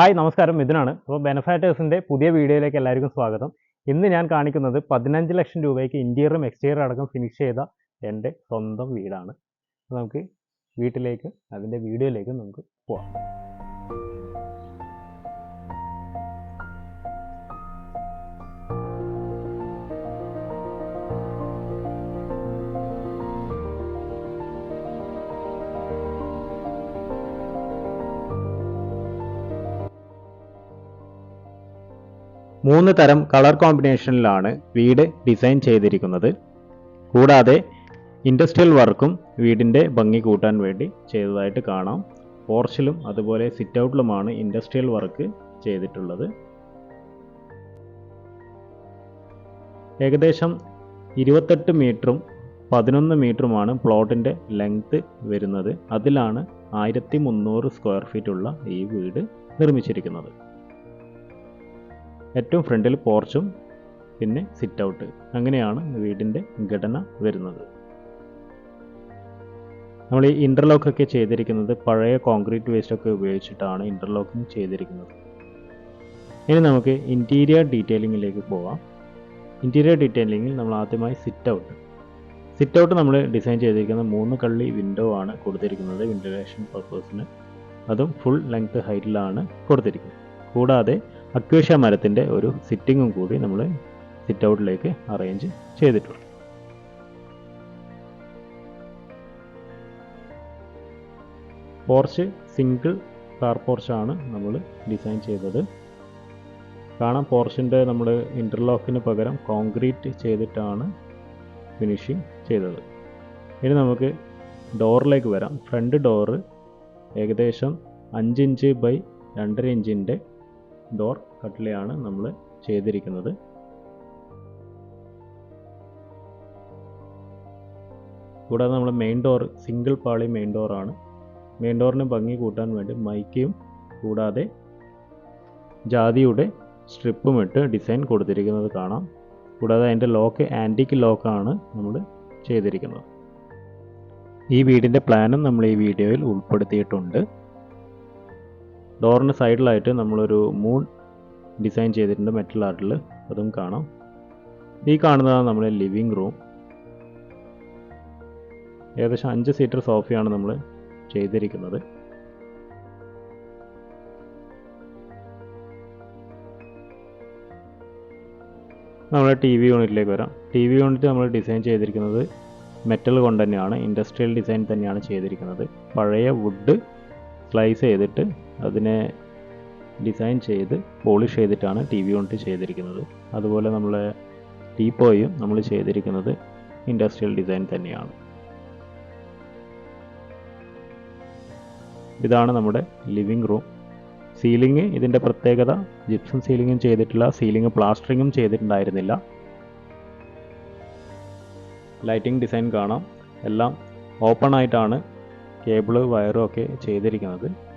Hi നമസ്കാരം. മിഥുനാണ്. അപ്പോൾ ബെനഫാറ്റേഴ്സിന്റെ പുതിയ വീഡിയോയിലേക്ക് എല്ലാവർക്കും സ്വാഗതം. ഇന്ന് ഞാൻ കാണിക്കുന്നത് പതിനഞ്ച് ലക്ഷം രൂപയ്ക്ക് ഇന്റീരിയറും എക്സ്റ്റീരിയറും അടക്കം ഫിനിഷ് ചെയ്ത എന്റെ സ്വന്തം വീടാണ്. നമുക്ക് വീട്ടിലേക്ക് അതിന്റെ വീഡിയോയിലേക്ക് നമുക്ക് പോവാം. മൂന്ന് തരം കളർ കോമ്പിനേഷനിലാണ് വീട് ഡിസൈൻ ചെയ്തിരിക്കുന്നത്. കൂടാതെ ഇൻഡസ്ട്രിയൽ വർക്കും വീടിന്റെ ഭംഗി കൂട്ടാൻ വേണ്ടി ചെയ്തതായിട്ട് കാണാം. പോർച്ചിലും അതുപോലെ സിറ്റ് ഔട്ടിലുമാണ് ഇൻഡസ്ട്രിയൽ വർക്ക് ചെയ്തിട്ടുള്ളത്. ഏകദേശം ഇരുപത്തെട്ട് മീറ്ററും പതിനൊന്ന് മീറ്ററുമാണ് പ്ലോട്ടിന്റെ ലെങ്ത്ത് വരുന്നത്. അതിലാണ് ആയിരത്തി മുന്നൂറ് സ്ക്വയർ ഫീറ്റ് ഉള്ള ഈ വീട് നിർമ്മിച്ചിരിക്കുന്നത്. ഏറ്റവും ഫ്രണ്ടിൽ പോർച്ചും പിന്നെ സിറ്റ് ഔട്ട് അങ്ങനെയാണ് വീടിന്റെ ഘടന വരുന്നത്. നമ്മൾ ഈ ഇന്റർലോക്ക് ഒക്കെ ചെയ്തിരിക്കുന്നത് പഴയ കോൺക്രീറ്റ് വേസ്റ്റ് ഒക്കെ ഉപയോഗിച്ചിട്ടാണ് ഇന്റർലോക്കിംഗ് ചെയ്തിരിക്കുന്നത്. ഇനി നമുക്ക് ഇന്റീരിയർ ഡീറ്റെയിലിങ്ങിലേക്ക് പോവാം. ഇന്റീരിയർ ഡീറ്റെയിലിങ്ങിൽ നമ്മൾ ആദ്യമായി സിറ്റ് ഔട്ട് സിറ്റ് ഔട്ട് നമ്മൾ ഡിസൈൻ ചെയ്തിരിക്കുന്ന മൂന്ന് കള്ളി വിൻഡോ ആണ് കൊടുത്തിരിക്കുന്നത് വെന്റിലേഷൻ പർപ്പസിന് അതും ഫുൾ ലെങ്ത് ഹൈറ്റിലാണ് കൊടുത്തിരിക്കുന്നത്. കൂടാതെ അക്വേഷ്യ മരത്തിന്റെ ഒരു സിറ്റിങ്ങും കൂടി നമ്മൾ സിറ്റ് ഔട്ടിലേക്ക് അറേഞ്ച് ചെയ്തിട്ടുണ്ട്. പോർച്ച് സിംഗിൾ കാർ പോർച്ചാണ് നമ്മൾ ഡിസൈൻ ചെയ്തത്. കാണാം പോർച്ചിന്റെ നമ്മൾ ഇന്റർലോക്കിന് പകരം കോൺക്രീറ്റ് ചെയ്തിട്ടാണ് ഫിനിഷിങ് ചെയ്തത്. ഇനി നമുക്ക് ഡോറിലേക്ക് വരാം. ഫ്രണ്ട് ഡോറ് ഏകദേശം അഞ്ചിഞ്ച് ബൈ രണ്ടര ഇഞ്ചിന്റെ ഡോർ കട്ടിലാണ് നമ്മൾ ചെയ്തിരിക്കുന്നത്. കൂടാതെ നമ്മൾ മെയിൻ ഡോർ സിംഗിൾ പാളി മെയിൻ ഡോറാണ് മെയിൻ ഡോറിന് ഭംഗി കൂട്ടാൻ വേണ്ടി മൈക്കയും കൂടാതെ ജാതിയുടെ സ്ട്രിപ്പും ഇട്ട് ഡിസൈൻ കൊടുത്തിരിക്കുന്നത് കാണാം. കൂടാതെ അതിന്റെ ലോക്ക് ആന്റിക് ലോക്കാണ് നമ്മൾ ചെയ്തിരിക്കുന്നത്. ഈ വീടിന്റെ പ്ലാനും നമ്മൾ ഈ വീഡിയോയിൽ ഉൾപ്പെടുത്തിയിട്ടുണ്ട്. ഡോറിന് സൈഡിലായിട്ട് നമ്മളൊരു മൂൺ ഡിസൈൻ ചെയ്തിട്ടുണ്ട് മെറ്റൽ ആർട്ടിൽ അതും കാണാം. ഈ കാണുന്നതാണ് നമ്മുടെ ലിവിങ് റൂം. ഏകദേശം അഞ്ച് സീറ്റർ സോഫയാണ് നമ്മൾ ചെയ്തിരിക്കുന്നത്. നമ്മുടെ ടി വി യൂണിറ്റിലേക്ക് വരാം. ടി വി യൂണിറ്റ് നമ്മൾ ഡിസൈൻ ചെയ്തിരിക്കുന്നത് മെറ്റൽ കൊണ്ട് തന്നെയാണ്. ഇൻഡസ്ട്രിയൽ ഡിസൈൻ തന്നെയാണ് ചെയ്തിരിക്കുന്നത്. പഴയ വുഡ് സ്ലൈസ് ചെയ്തിട്ട് അതിനെ ഡിസൈൻ ചെയ്ത് പോളിഷ് ചെയ്തിട്ടാണ് ടി വി യൂണിറ്റ് ചെയ്തിരിക്കുന്നത്. അതുപോലെ നമ്മൾ ടീപ്പോയും നമ്മൾ ചെയ്തിരിക്കുന്നത് ഇൻഡസ്ട്രിയൽ ഡിസൈൻ തന്നെയാണ്. ഇതാണ് നമ്മുടെ ലിവിങ് റൂം. സീലിംഗ് ഇതിന്റെ പ്രത്യേകത ജിപ്സം സീലിങ്ങും ചെയ്തിട്ടില്ല സീലിംഗ് പ്ലാസ്റ്ററിങ്ങും ചെയ്തിട്ടുണ്ടായിരുന്നില്ല. ലൈറ്റിംഗ് ഡിസൈൻ കാണാം. എല്ലാം ഓപ്പൺ ആയിട്ടാണ് കേബിൾ വയറും ഒക്കെ ചെയ്തിരിക്കുന്നത്.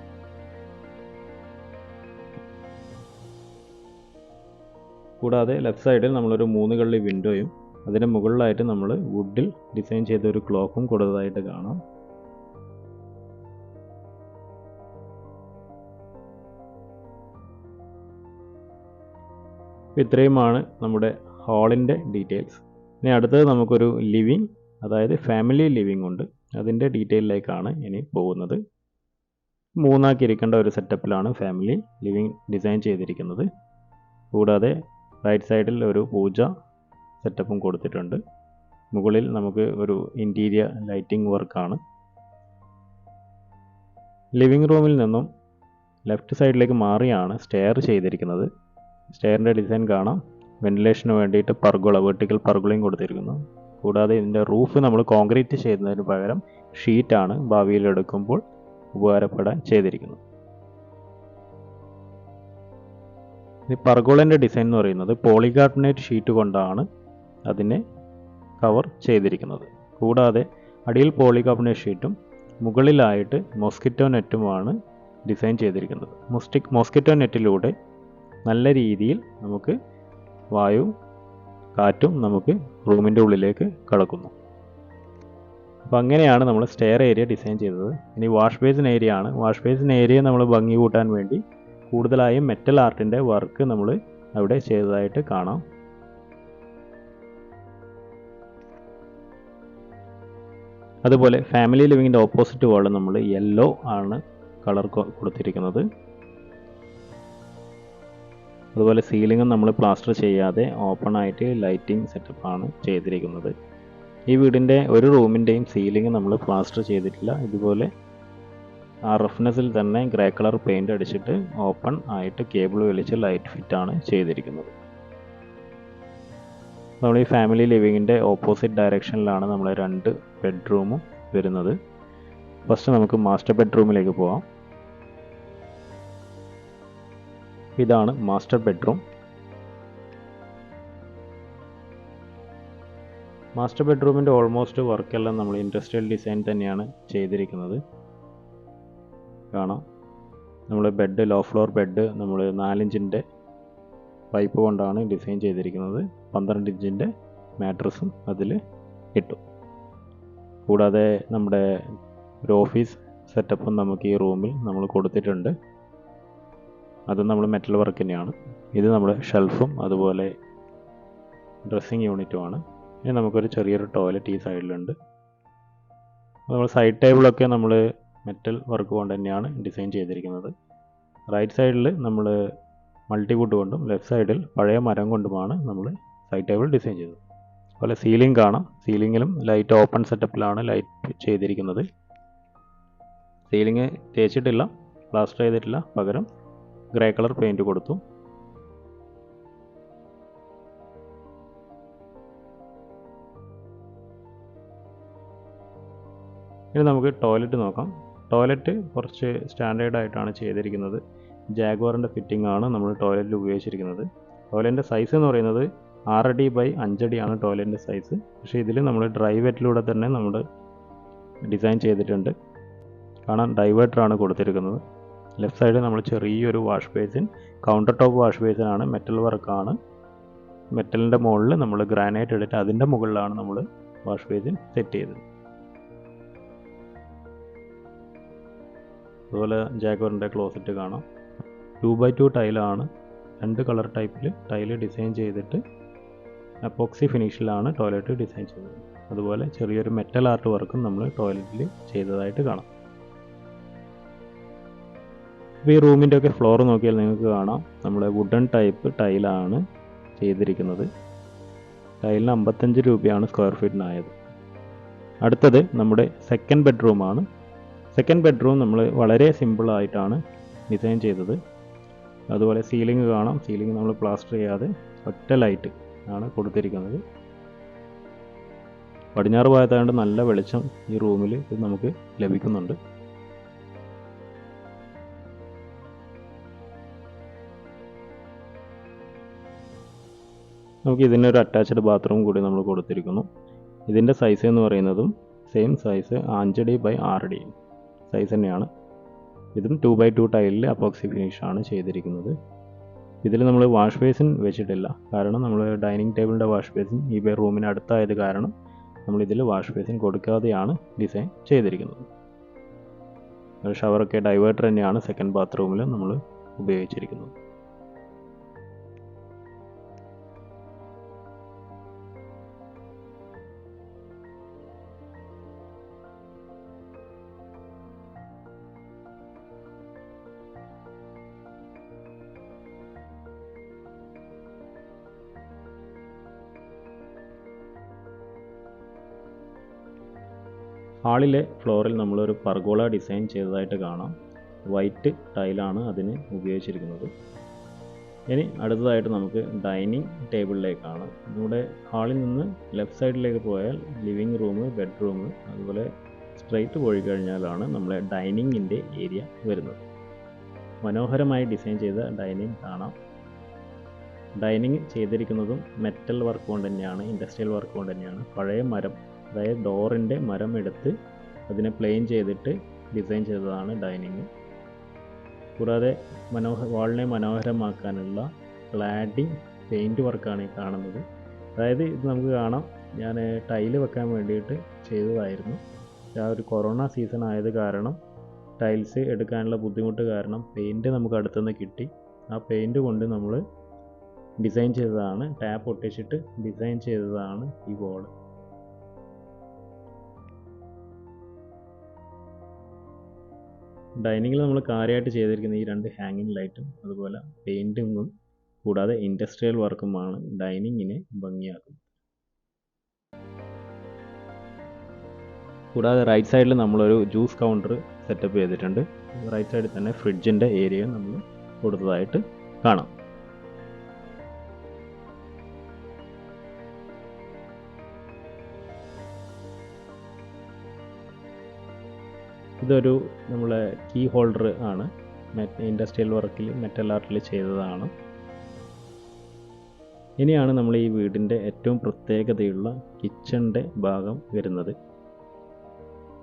കൂടാതെ ലെഫ്റ്റ് സൈഡിൽ നമ്മളൊരു മൂന്ന് കള്ളി വിൻഡോയും അതിന് മുകളിലായിട്ട് നമ്മൾ വുഡിൽ ഡിസൈൻ ചെയ്ത ഒരു ക്ലോക്കും കൊടുത്തതായിട്ട് കാണാം. ഇത്രയുമാണ് നമ്മുടെ ഹാളിന്റെ ഡീറ്റെയിൽസ് ഇനി അടുത്തത് നമുക്കൊരു ലിവിങ് അതായത് ഫാമിലി ലിവിങ് ഉണ്ട്. അതിന്റെ ഡീറ്റെയിലേക്കാണ് ഇനി പോകുന്നത്. മൂന്നാക്കി ഇരിക്കേണ്ട ഒരു സെറ്റപ്പിലാണ് ഫാമിലി ലിവിങ് ഡിസൈൻ ചെയ്തിരിക്കുന്നത്. കൂടാതെ റൈറ്റ് സൈഡിൽ ഒരു പൂജ സെറ്റപ്പും കൊടുത്തിട്ടുണ്ട്. മുകളിൽ നമുക്ക് ഒരു ഇന്റീരിയർ ലൈറ്റിംഗ് വർക്കാണ് ലിവിംഗ് റൂമിൽ നിന്നും ലെഫ്റ്റ് സൈഡിലേക്ക് മാറിയാണ് സ്റ്റെയർ ചെയ്തിരിക്കുന്നത്. സ്റ്റെയറിന്റെ ഡിസൈൻ കാണാം. വെന്റിലേഷന് വേണ്ടിയിട്ട് പർഗുള വെർട്ടിക്കൽ പർഗുളയും കൊടുത്തിരിക്കുന്നു. കൂടാതെ ഇതിന്റെ റൂഫ് നമ്മൾ കോൺക്രീറ്റ് ചെയ്യുന്നതിന് പകരം ഷീറ്റാണ് ഭാവിയിൽ എടുക്കുമ്പോൾ ഉപകാരപ്പെടാൻ ചെയ്തിരിക്കുന്നത്. ഈ പർഗോളന്റെ ഡിസൈൻ എന്ന് പറയുന്നത് പോളികാർബണേറ്റ് ഷീറ്റ് കൊണ്ടാണ് അതിനെ കവർ ചെയ്തിരിക്കുന്നത്. കൂടാതെ അടിയിൽ പോളികാർബണേറ്റ് ഷീറ്റും മുകളിലായിട്ട് മോസ്കിറ്റോ നെറ്റുമാണ് ഡിസൈൻ ചെയ്തിരിക്കുന്നത്. മൊസ്റ്റിക് മോസ്കിറ്റോ നെറ്റിലൂടെ നല്ല രീതിയിൽ നമുക്ക് വായു കാറ്റും നമുക്ക് റൂമിന്റെ ഉള്ളിലേക്ക് കടക്കുന്നു. അപ്പോൾ അങ്ങനെയാണ് നമ്മൾ സ്റ്റെയർ ഏരിയ ഡിസൈൻ ചെയ്തത്. ഇനി വാഷ് ബേസിൻ ഏരിയ ആണ്. വാഷ് ബേസിൻ ഏരിയ നമ്മൾ ഭംഗി കൂട്ടാൻ വേണ്ടി കൂടുതലായും മെറ്റൽ ആർട്ടിന്റെ വർക്ക് നമ്മൾ അവിടെ ചെയ്തതായിട്ട് കാണാം. അതുപോലെ ഫാമിലി ലിവിങ്ങിന്റെ ഓപ്പോസിറ്റ് വാൾ നമ്മൾ യെല്ലോ ആണ് കളർ കൊടുത്തിരിക്കുന്നത്. അതുപോലെ സീലിംഗും നമ്മൾ പ്ലാസ്റ്റർ ചെയ്യാതെ ഓപ്പൺ ആയിട്ട് ലൈറ്റിംഗ് സെറ്റപ്പ് ആണ് ചെയ്തിരിക്കുന്നത്. ഈ വീടിന്റെ ഒരു റൂമിന്റെയും സീലിംഗ് നമ്മൾ പ്ലാസ്റ്റർ ചെയ്തിട്ടില്ല. ഇതുപോലെ ആ റഫ്നെസ്സിൽ തന്നെ ഗ്രേ കളർ പെയിന്റ് അടിച്ചിട്ട് ഓപ്പൺ ആയിട്ട് കേബിൾ വലിച്ച് ലൈറ്റ് ഫിറ്റ് ആണ് ചെയ്തിരിക്കുന്നത്. നമ്മൾ ഈ ഫാമിലി ലിവിങ്ങിന്റെ ഓപ്പോസിറ്റ് ഡയറക്ഷനിലാണ് നമ്മൾ രണ്ട് ബെഡ്റൂമും വരുന്നത്. ഫസ്റ്റ് നമുക്ക് മാസ്റ്റർ ബെഡ്റൂമിലേക്ക് പോവാം. ഇതാണ് മാസ്റ്റർ ബെഡ്റൂം. മാസ്റ്റർ ബെഡ്റൂമിന്റെ ഓൾമോസ്റ്റ് വർക്കെല്ലാം നമ്മൾ ഇൻഡസ്ട്രിയൽ ഡിസൈൻ തന്നെയാണ് ചെയ്തിരിക്കുന്നത്. കാണാം. നമ്മൾ ബെഡ് ലോ ഫ്ലോർ ബെഡ് നമ്മൾ നാലിഞ്ചിന്റെ പൈപ്പ് കൊണ്ടാണ് ഡിസൈൻ ചെയ്തിരിക്കുന്നത്. പന്ത്രണ്ട് ഇഞ്ചിന്റെ മാട്രസും അതിൽ ഇട്ടു. കൂടാതെ നമ്മുടെ ഒരു ഓഫീസ് സെറ്റപ്പും നമുക്ക് ഈ റൂമിൽ നമ്മൾ കൊടുത്തിട്ടുണ്ട്. അത് നമ്മൾ മെറ്റൽ വർക്ക് തന്നെയാണ്. ഇത് നമ്മുടെ ഷെൽഫും അതുപോലെ ഡ്രസ്സിങ് യൂണിറ്റുമാണ് ഇനി നമുക്കൊരു ചെറിയൊരു ടോയ്ലറ്റ് ഈ സൈഡിലുണ്ട് നമ്മൾ സൈഡ് ടേബിളൊക്കെ നമ്മൾ മെറ്റൽ വർക്ക് കൊണ്ട് തന്നെയാണ് ഡിസൈൻ ചെയ്തിരിക്കുന്നത്. റൈറ്റ് സൈഡിൽ നമ്മൾ മൾട്ടി മൾട്ടിവുഡ് കൊണ്ടും ലെഫ്റ്റ് സൈഡിൽ പഴയ മരം കൊണ്ടുമാണ് നമ്മൾ സൈഡ് ടേബിൾ ഡിസൈൻ ചെയ്തത്. അതുപോലെ സീലിംഗ് കാണാം. സീലിങ്ങിലും ലൈറ്റ് ഓപ്പൺ സെറ്റപ്പിലാണ് ലൈറ്റ് ചെയ്തിരിക്കുന്നത്. സീലിംഗ് തേച്ചിട്ടില്ല പ്ലാസ്റ്റർ ചെയ്തിട്ടില്ല. പകരം ഗ്രേ കളർ പെയിന്റ് കൊടുത്തു. ഇനി നമുക്ക് ടോയ്ലറ്റ് നോക്കാം. ടോയ്ലറ്റ് കുറച്ച് സ്റ്റാൻഡേർഡ് ആയിട്ടാണ് ചെയ്തിരിക്കുന്നത്. ജാഗ്വാറിന്റെ ഫിറ്റിംഗ് ആണ് നമ്മൾ ടോയ്ലറ്റിൽ ഉപയോഗിച്ചിരിക്കുന്നത്. ടോയ്ലറ്റിന്റെ സൈസ് എന്ന് പറയുന്നത് ആറടി ബൈ അഞ്ചടിയാണ് ടോയ്ലറ്റിന്റെ സൈസ് പക്ഷേ ഇതിൽ നമ്മൾ ഡ്രൈവേറ്റിലൂടെ തന്നെ നമ്മൾ ഡിസൈൻ ചെയ്തിട്ടുണ്ട്. കാണാൻ ഡൈവേർട്ടറാണ് കൊടുത്തിരിക്കുന്നത്. ലെഫ്റ്റ് സൈഡിൽ നമ്മൾ ചെറിയൊരു wash basin counter top wash ബേസിനാണ് metal വർക്കാണ് മെറ്റലിന്റെ മുകളിൽ നമ്മൾ ഗ്രാനൈറ്റ് എടുത്ത് അതിന്റെ മുകളിലാണ് നമ്മൾ വാഷ് ബേസിൻ സെറ്റ് ചെയ്തത്. അതുപോലെ ജാഗോറിന്റെ ക്ലോസറ്റ് കാണാം. ടു ബൈ ടു ടൈലാണ് രണ്ട് കളർ ടൈപ്പിൽ ടൈൽ ഡിസൈൻ ചെയ്തിട്ട് അപ്പോക്സി ഫിനിഷിലാണ് ടോയ്ലറ്റ് ഡിസൈൻ ചെയ്തത് അതുപോലെ ചെറിയൊരു മെറ്റൽ ആർട്ട് വർക്കും നമ്മൾ ടോയ്ലറ്റിൽ ചെയ്തതായിട്ട് കാണാം. ഈ റൂമിന്റെ ഒക്കെ ഫ്ലോർ നോക്കിയാൽ നിങ്ങൾക്ക് കാണാം. നമ്മുടെ വുഡൻ ടൈപ്പ് ടൈലാണ് ചെയ്തിരിക്കുന്നത്. ടൈലിന് അമ്പത്തഞ്ച് രൂപയാണ് സ്ക്വയർ ഫീറ്റിനായത്. അടുത്തത് നമ്മുടെ സെക്കൻഡ് ബെഡ്റൂമാണ്. സെക്കൻഡ് ബെഡ്റൂം നമ്മൾ വളരെ സിമ്പിളായിട്ടാണ് ഡിസൈൻ ചെയ്തത്. അതുപോലെ സീലിംഗ് കാണാം. സീലിംഗ് നമ്മൾ പ്ലാസ്റ്റർ ചെയ്യാതെ ഒറ്റ ലൈറ്റ് ആണ് കൊടുത്തിരിക്കുന്നത്. പടിഞ്ഞാറ് ഭാഗത്തായതുകൊണ്ട് നല്ല വെളിച്ചം ഈ റൂമിൽ നമുക്ക് ലഭിക്കുന്നുണ്ട്. നമുക്ക് ഇതിനൊരു അറ്റാച്ച്ഡ് ബാത്റൂം കൂടി നമ്മൾ കൊടുത്തിരിക്കുന്നു. ഇതിന്റെ സൈസ് എന്ന് പറയുന്നതും സെയിം സൈസ് അഞ്ചടി ബൈ ആറടി സൈസ് തന്നെയാണ്. ഇതും ടു ബൈ ടു ടൈലിൽ അപ്പോക്സി ഫിനിഷാണ് ചെയ്തിരിക്കുന്നത്. ഇതിൽ നമ്മൾ വാഷ് ബേസിൻ വെച്ചിട്ടില്ല. കാരണം നമ്മൾ ഡൈനിങ് ടേബിളിന്റെ വാഷ് ബേസിൻ ഈ ബേ റൂമിന് അടുത്തായത് കാരണം നമ്മൾ വാഷ് ബേസിൻ കൊടുക്കാതെയാണ് ഡിസൈൻ ചെയ്തിരിക്കുന്നത്. ഷവറൊക്കെ ഡൈവേർട്ടർ തന്നെയാണ് സെക്കൻഡ് ബാത്റൂമിൽ നമ്മൾ ഉപയോഗിച്ചിരിക്കുന്നത്. ഹാളിലെ ഫ്ലോറിൽ നമ്മളൊരു പർഗോള ഡിസൈൻ ചെയ്തതായിട്ട് കാണാം. വൈറ്റ് ടൈലാണ് അതിന് ഉപയോഗിച്ചിരിക്കുന്നത്. ഇനി അടുത്തതായിട്ട് നമുക്ക് ഡൈനിങ് ടേബിളിലേക്കാണ്. നമ്മുടെ ഹാളിൽ നിന്ന് ലെഫ്റ്റ് സൈഡിലേക്ക് പോയാൽ ലിവിങ് റൂം ബെഡ്റൂം അതുപോലെ സ്ട്രെയിറ്റ് പോയി കഴിഞ്ഞാലാണ് നമ്മളെ ഡൈനിങ്ങിന്റെ ഏരിയ വരുന്നത്. മനോഹരമായി ഡിസൈൻ ചെയ്ത ഡൈനിങ് കാണാം. ഡൈനിങ് ചെയ്തിരിക്കുന്നതും മെറ്റൽ വർക്ക് കൊണ്ട് തന്നെയാണ് ഇൻഡസ്ട്രിയൽ വർക്ക് കൊണ്ട് തന്നെയാണ്. പഴയ മരം അതായത് ഡോറിന്റെ മരം എടുത്ത് അതിനെ പ്ലെയിൻ ചെയ്തിട്ട് ഡിസൈൻ ചെയ്തതാണ് ഡൈനിങ് കൂടാതെ മനോഹ വാളിനെ മനോഹരമാക്കാനുള്ള ക്ലാഡിങ് പെയിന്റ് വർക്കാണ് ഈ കാണുന്നത്. അതായത് ഇത് നമുക്ക് കാണാം. ഞാൻ ടൈൽ വെക്കാൻ വേണ്ടിയിട്ട് ചെയ്തതായിരുന്നു. ആ ഒരു കൊറോണ സീസൺ ആയത് കാരണം ടൈൽസ് എടുക്കാനുള്ള ബുദ്ധിമുട്ട് കാരണം പെയിന്റ് നമുക്ക് അടുത്തുനിന്ന് കിട്ടി. ആ പെയിന്റ് കൊണ്ട് നമ്മൾ ഡിസൈൻ ചെയ്തതാണ് ടാപ്പ് ഒട്ടിച്ചിട്ട് ഡിസൈൻ ചെയ്തതാണ് ഈ വോൾ ഡൈനിങ്ങിൽ നമ്മൾ കാര്യമായിട്ട് ചെയ്തിരിക്കുന്ന ഈ രണ്ട് ഹാങ്ങിങ് ലൈറ്റും അതുപോലെ പെയിന്റിങ്ങും കൂടാതെ ഇൻഡസ്ട്രിയൽ വർക്കുമാണ് ഡൈനിങ്ങിനെ ഭംഗിയാക്കുന്നത്. കൂടാതെ റൈറ്റ് സൈഡിൽ നമ്മളൊരു ജ്യൂസ് കൗണ്ടർ സെറ്റപ്പ് ചെയ്തിട്ടുണ്ട്. റൈറ്റ് സൈഡിൽ തന്നെ ഫ്രിഡ്ജിന്റെ ഏരിയ നമ്മൾ കൊടുത്തതായിട്ട് കാണാം. ഇതൊരു നമ്മളെ കീ ഹോൾഡർ ആണ്. ഇൻഡസ്ട്രിയൽ വർക്കിൽ മെറ്റൽ ആർട്ടിൽ ചെയ്തതാണ്. ഇനിയാണ് നമ്മൾ ഈ വീടിന്റെ ഏറ്റവും പ്രത്യേകതയുള്ള കിച്ചണിന്റെ ഭാഗം വരുന്നത്.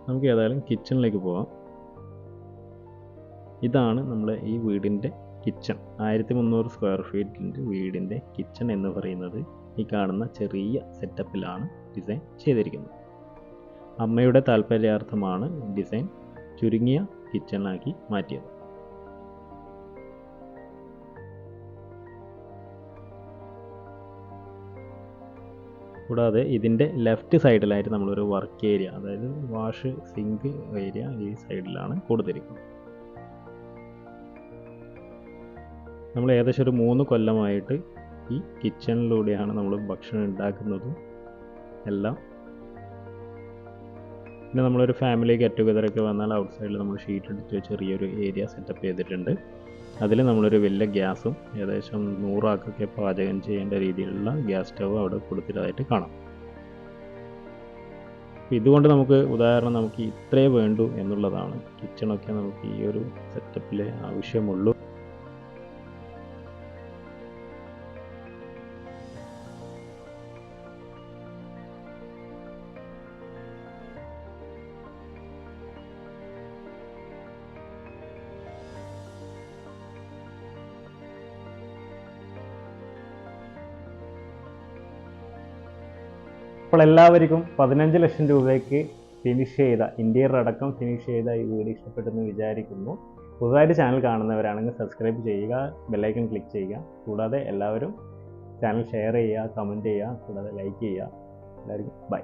നമുക്ക് ഏതായാലും കിച്ചണിലേക്ക് പോകാം ഇതാണ് നമ്മൾ ഈ വീടിന്റെ കിച്ചൺ ആയിരത്തി മുന്നൂറ് സ്ക്വയർ ഫീറ്റിന്റെ വീടിന്റെ കിച്ചൺ എന്ന് പറയുന്നത് ഈ കാണുന്ന ചെറിയ സെറ്റപ്പിലാണ് ഡിസൈൻ ചെയ്തിരിക്കുന്നത്. അമ്മയുടെ താല്പര്യാർത്ഥമാണ് ഡിസൈൻ ചുരുങ്ങിയ കിച്ചണാക്കി മാറ്റിയത്. കൂടാതെ ഇതിന്റെ ലെഫ്റ്റ് സൈഡിലായിട്ട് നമ്മളൊരു വർക്ക് ഏരിയ അതായത് വാഷ് സിങ്ക് ഏരിയ ഈ സൈഡിലാണ് കൊടുത്തിരിക്കുന്നത്. നമ്മൾ ഏകദേശം ഒരു മൂന്ന് കൊല്ലമായിട്ട് ഈ കിച്ചണിലൂടെയാണ് നമ്മൾ ഭക്ഷണം ഉണ്ടാക്കുന്നതും എല്ലാം പിന്നെ നമ്മളൊരു ഫാമിലി ഗെറ്റ് ടുഗതറൊക്കെ വന്നാൽ ഔട്ട് സൈഡിൽ നമ്മൾ ഷീറ്റ് എടുത്ത് ചെറിയൊരു ഏരിയ സെറ്റപ്പ് ചെയ്തിട്ടുണ്ട്. അതിൽ നമ്മളൊരു വലിയ ഗ്യാസും ഏകദേശം നൂറാക്കൊക്കെ പാചകം ചെയ്യേണ്ട രീതിയിലുള്ള ഗ്യാസ് സ്റ്റവ് അവിടെ കൊടുത്തിട്ടതായിട്ട് കാണാം. ഇതുകൊണ്ട് നമുക്ക് ഉദാഹരണം നമുക്ക് ഇത്രേ വേണ്ടു എന്നുള്ളതാണ്. കിച്ചണൊക്കെ നമുക്ക് ഈ ഒരു സെറ്റപ്പിൽ ആവശ്യമുള്ളൂ. അപ്പോൾ എല്ലാവർക്കും പതിനഞ്ച് ലക്ഷം രൂപയ്ക്ക് ഫിനിഷ് ചെയ്ത ഇന്ത്യർ അടക്കം ഫിനിഷ് ചെയ്ത ഈ വീഡിയോ ഇഷ്ടപ്പെട്ടെന്ന് വിചാരിക്കുന്നു. പുതുതായിട്ട് ചാനൽ കാണുന്നവരാണെങ്കിൽ സബ്സ്ക്രൈബ് ചെയ്യുക ബെല്ലൈക്കൺ ക്ലിക്ക് ചെയ്യുക. കൂടാതെ എല്ലാവരും ചാനൽ ഷെയർ ചെയ്യുക കമന്റ് ചെയ്യുക കൂടാതെ ലൈക്ക് ചെയ്യുക. എല്ലാവർക്കും ബൈ